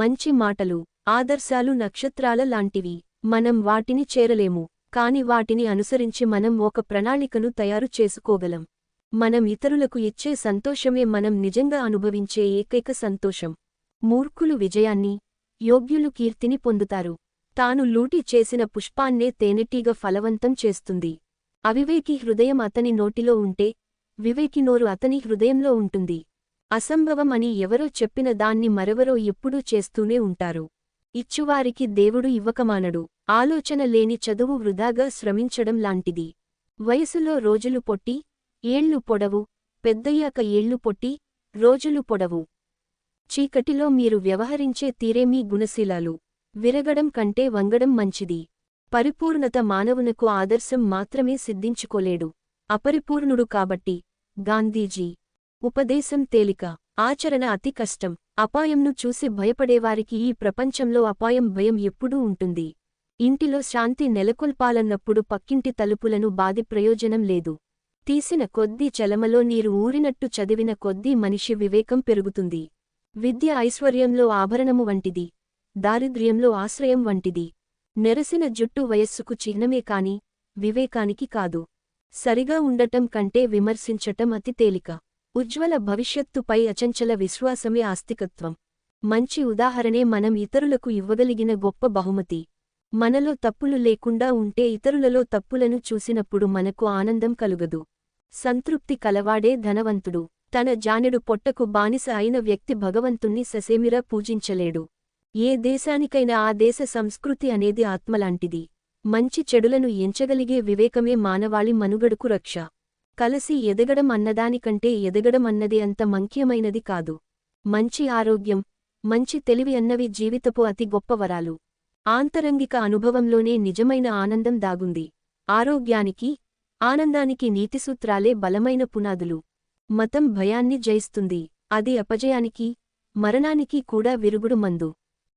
మంచి మాటలు ఆదర్శాలు నక్షత్రాల లాంటివి. మనం వాటిని చేరలేము కాని వాటిని అనుసరించి మనం ఒక ప్రణాళికను తయారు చేసుకోగలం. మనం ఇతరులకు ఇచ్చే సంతోషమే మనం నిజంగా అనుభవించే ఏకైక సంతోషం. మూర్ఖులు విజయాన్ని యోగ్యులు కీర్తిని పొందుతారు. తాను లూటి చేసిన పుష్పాన్నే తేనెటీగ ఫలవంతం చేస్తుంది. అవివేకి హృదయం అతని నోటిలో ఉంటే వివేకి నోరు అతని హృదయంలో ఉంటుంది. అసంభవం అని ఎవరో చెప్పిన దాన్ని మరెవరో ఎప్పుడూ చేస్తూనే ఉంటారు. ఇచ్చువారికి దేవుడు ఇవ్వకమానడు. ఆలోచన లేని చదువు వృధాగా శ్రమించడం లాంటిది. వయసులో రోజులు పొట్టి ఏళ్ళు పొడవు పెద్దయ్యాక ఏళ్ళు పొట్టి రోజులు పొడవు. చీకటిలో మీరు వ్యవహరించే తీరే మీ గుణశీలాలు. విరగడం కంటే వంగడం మంచిది. పరిపూర్ణత మానవునకు ఆదర్శం మాత్రమే సిద్ధించుకోలేడు. అపరిపూర్ణుడు కాబట్టి గాంధీజీ ఉపదేశం తేలిక. ఆచరణ అతి కష్టం. అపాయంను చూసి భయపడేవారికి ఈ ప్రపంచంలో అపాయం భయం ఎప్పుడూ ఉంటుంది. ఇంటిలో శాంతి నెలకొల్పాలన్నప్పుడు పక్కింటి తలుపులను బాది ప్రయోజనం లేదు. తీసిన కొద్దీ చలమలో నీరు ఊరినట్టు చదివిన కొద్దీ మనిషి వివేకం పెరుగుతుంది. విద్య ఐశ్వర్యంలో ఆభరణము వంటిది. దారిద్ర్యంలో ఆశ్రయం వంటిది. నెరసిన జుట్టు వయస్సుకు చిహ్నమే కాని వివేకానికి కాదు. సరిగా ఉండటం కంటే విమర్శించటం అతి తేలిక. ఉజ్వల భవిష్యత్తుపై అచంచల విశ్వాసమే ఆస్తికత్వం. మంచి ఉదాహరణే మనం ఇతరులకు ఇవ్వగలిగిన గొప్ప బహుమతి. మనలో తప్పులు లేకుండా ఉంటే ఇతరులలో తప్పులను చూసినప్పుడు మనకు ఆనందం కలుగదు. సంతృప్తి కలవాడే ధనవంతుడు. తన జానెడు పొట్టకు బానిస అయిన వ్యక్తి భగవంతుణ్ణి ససేమిరా పూజించలేడు. ఏ దేశానికైనా ఆ దేశ సంస్కృతి అనేది ఆత్మలాంటిది. మంచి చెడులను ఎంచగలిగే వివేకమే మానవాళి మనుగడకు రక్ష. కలసి ఎదగడం అన్నదానికంటే ఎదగడం అన్నది అంత మంక్యమైనది కాదు. మంచి ఆరోగ్యం మంచి తెలివి అన్నవి జీవితపు అతి గొప్ప వరాలు. ఆంతరంగిక అనుభవంలోనే నిజమైన ఆనందం దాగుంది. ఆరోగ్యానికి ఆనందానికి నీతిసూత్రాలే బలమైన పునాదులు. మతం భయాన్ని జయిస్తుంది. అది అపజయానికి మరణానికి కూడా విరుగుడు మందు.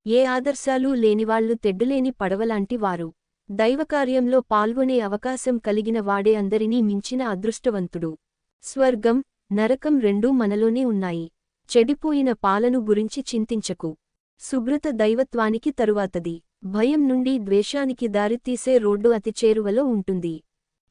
ఏ ఆదర్శాలూ లేనివాళ్ళు తెడ్డులేని పడవలాంటి వారు. దైవకార్యంలో పాల్గొనే అవకాశం కలిగిన వాడే అందరినీ మించిన అదృష్టవంతుడు. స్వర్గం నరకం రెండూ మనలోనే ఉన్నాయి. చెడిపోయిన పాలను గురించి చింతించకు. శుభ్రత దైవత్వానికి తరువాతది. భయం నుండి ద్వేషానికి దారితీసే రోడ్డు అతి చేరువలో ఉంటుంది.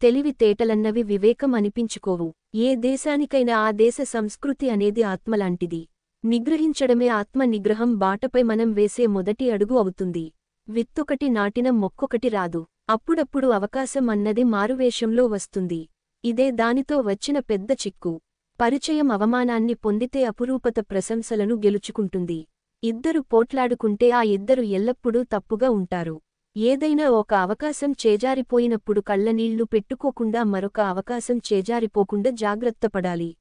తెలివితేటలన్నవి వివేకం అనిపించుకోవు. ఏ దేశానికైనా ఆ దేశ సంస్కృతి అనేది ఆత్మలాంటిది. నిగ్రహించడమే ఆత్మ నిగ్రహం బాటపై మనం వేసే మొదటి అడుగు అవుతుంది. విత్తొకటి నాటిన మొక్కొకటి రాదు. అప్పుడప్పుడు అవకాశం అన్నది మారువేషంలో వస్తుంది. ఇదే దానితో వచ్చిన పెద్ద చిక్కు. పరిచయం అవమానాన్ని పొందితే అపురూపత ప్రశంసలను గెలుచుకుంటుంది. ఇద్దరు పోట్లాడుకుంటే ఆ ఇద్దరు ఎల్లప్పుడూ తప్పుగా ఉంటారు. ఏదైనా ఒక అవకాశం చేజారిపోయినప్పుడు కళ్ళనీళ్ళు పెట్టుకోకుండా మరొక అవకాశం చేజారిపోకుండా జాగ్రత్తపడాలి